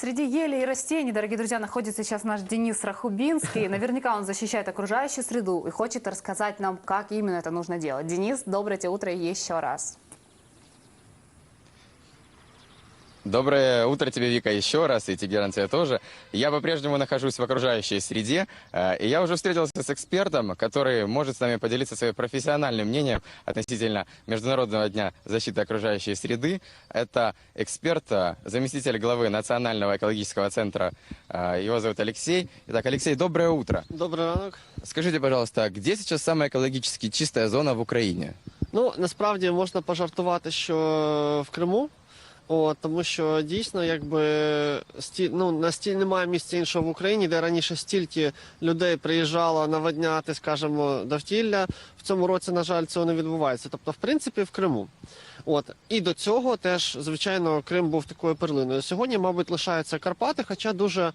Среди елей и растений, дорогие друзья, находится сейчас наш Денис Рахубинский. Наверняка он защищает окружающую среду и хочет рассказать нам, как именно это нужно делать. Денис, доброе тебе утро еще раз. Доброе утро тебе, Вика, еще раз, и Тигеран тебе тоже. Я по-прежнему нахожусь в окружающей среде, э, и я уже встретился с экспертом, который может с нами поделиться своим профессиональным мнением относительно Международного дня защиты окружающей среды. Это эксперт, э, заместитель главы Национального экологического центра. Э, Его зовут Алексей. Итак, Алексей, доброе утро. Добрий ранок. Скажите, пожалуйста, где сейчас самая экологически чистая зона в Украине? Ну насправді можна пожартувати, що в Криму. От, тому що дійсно, якби сті, ну, настіль немає місця іншого в Україні, де раніше стільки людей приїжджало наводняти, скажімо, довкілля. В цьому році, на жаль, цього не відбувається. Тобто, в принципі, в Криму. От і до цього теж, звичайно, Крим був такою перлиною. Сьогодні, мабуть, лишаються Карпати, хоча дуже.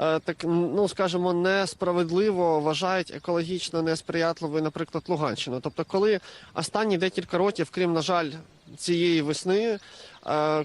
е, Так, ну скажімо, несправедливо вважають екологічно несприятливою, наприклад, Луганщину. Тобто, коли останні декілька років, крім, на жаль, цієї весни,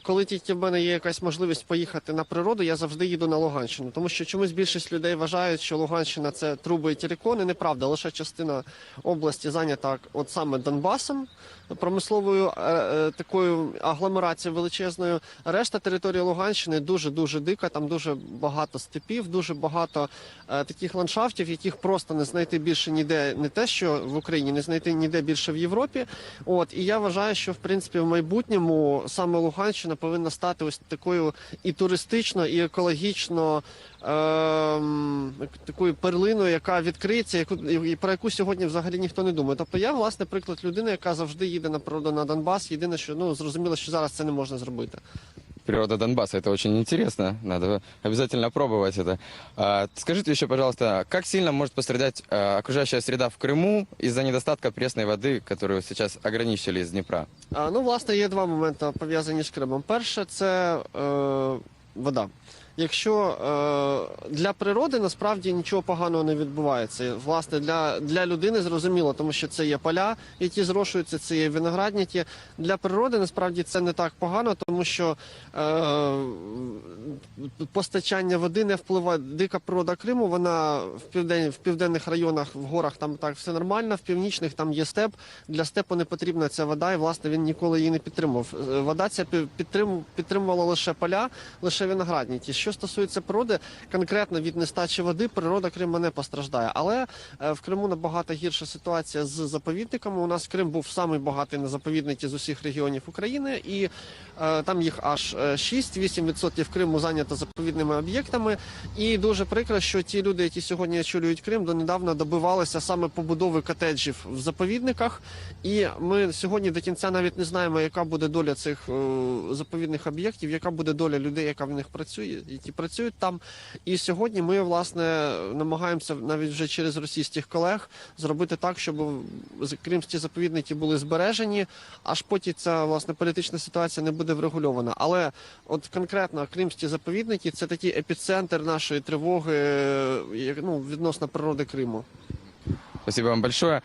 коли тільки в мене є якась можливість поїхати на природу, я завжди їду на Луганщину. Тому що чомусь більшість людей вважають, що Луганщина це труби і телекони. Неправда, лише частина області зайнята от саме Донбасом, промисловою е, е, такою агломерацією величезною. Решта території Луганщини дуже дуже дика. Там дуже багато степів, дуже багато е, таких ландшафтів, яких просто не знайти більше ніде, не те, що в Україні, не знайти ніде більше в Європі. От і я вважаю, що в принципі в майбутньому саме Луганщина повинна стати ось такою і туристично, і екологічно ем, такою перлиною, яка відкриється, яку і про яку сьогодні взагалі ніхто не думає. Тобто я власне приклад людини, яка завжди їде на на Донбас. Єдине, що ну зрозуміло, що зараз це не можна зробити Природа Донбасса, это очень интересно, надо обязательно пробовать это. А, скажите еще, пожалуйста, как сильно может пострадать а, окружающая среда в Крыму из-за недостатка пресной воды, которую сейчас ограничили из Днепра? А, ну, власне, є два моменти пов'язані з Кримом. Перше, це е, вода. Якщо е, для природи насправді нічого поганого не відбувається. Власне, для, для людини зрозуміло, тому що це є поля, які зрошуються, це є виноградники. Для природи насправді це не так погано, тому що е, постачання води не впливає. Дика природа Криму, вона в, південь, в південних районах, в горах там так все нормально, в північних там є степ. Для степу не потрібна ця вода, і власне він ніколи її не підтримував. Е, Вода ця пі- підтримувала лише поля, лише виноградники. Що стосується природи, конкретно від нестачі води, природа Криму не постраждає. Але е, в Криму набагато гірша ситуація з заповідниками. У нас Крим був самий багатий на заповідники з усіх регіонів України, і е, там їх аж е, 6-8% Криму зайнято заповідними об'єктами. І дуже прикро, що ті люди, які сьогодні очолюють Крим, донедавна добивалися саме побудови котеджів в заповідниках. І ми сьогодні до кінця навіть не знаємо, яка буде доля цих е, заповідних об'єктів, яка буде доля людей, яка в них працює, які працюють там. І сьогодні ми власне намагаємося навіть вже через російських колег зробити так, щоб кримські заповідники були збережені, аж потім ця власне політична ситуація не буде врегульована. Але от конкретно кримські заповідники це такий епіцентр нашої тривоги е, як, ну, відносно природи Криму. Спасибо вам большое.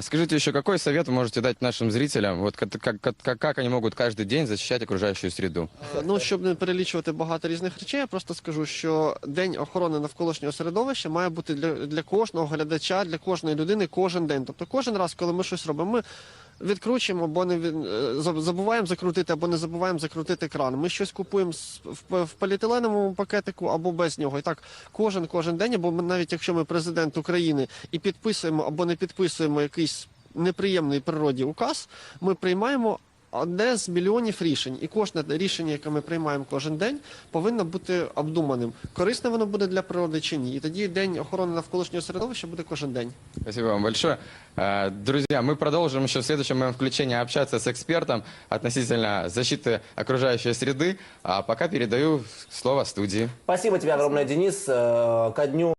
Скажите еще, какой совет вы можете дать нашим зрителям, вот как, как, как они могут каждый день защищать окружающую среду? Ну, щоб не перелічувати багато різних речей, я просто скажу, що День охорони навколишнього середовища має бути для, для кожного глядача, для кожної людини кожен день. Тобто кожен раз, коли ми щось робимо, ми відкручуємо або не від- е, забуваємо закрутити, або не забуваємо закрутити кран. Ми щось купуємо в, поліетиленовому пакетику або без нього. І так кожен кожен день, або навіть якщо ми президент України і підписуємо або не підписуємо якийсь неприємний природі указ, ми приймаємо одне з мільйонів рішень, і кожне рішення, яке ми приймаємо кожен день, повинно бути обдуманим. Корисне воно буде для природи чи ні. І тоді день охорони навколишнього середовища буде кожен день. Спасибо вам большое. А, Друзья, мы продолжим еще в следующем моем включении общаться с экспертом относительно защиты окружающей среды. А пока передаю слово студии. Спасибо тебе огромное, Денис. Э, Ко дню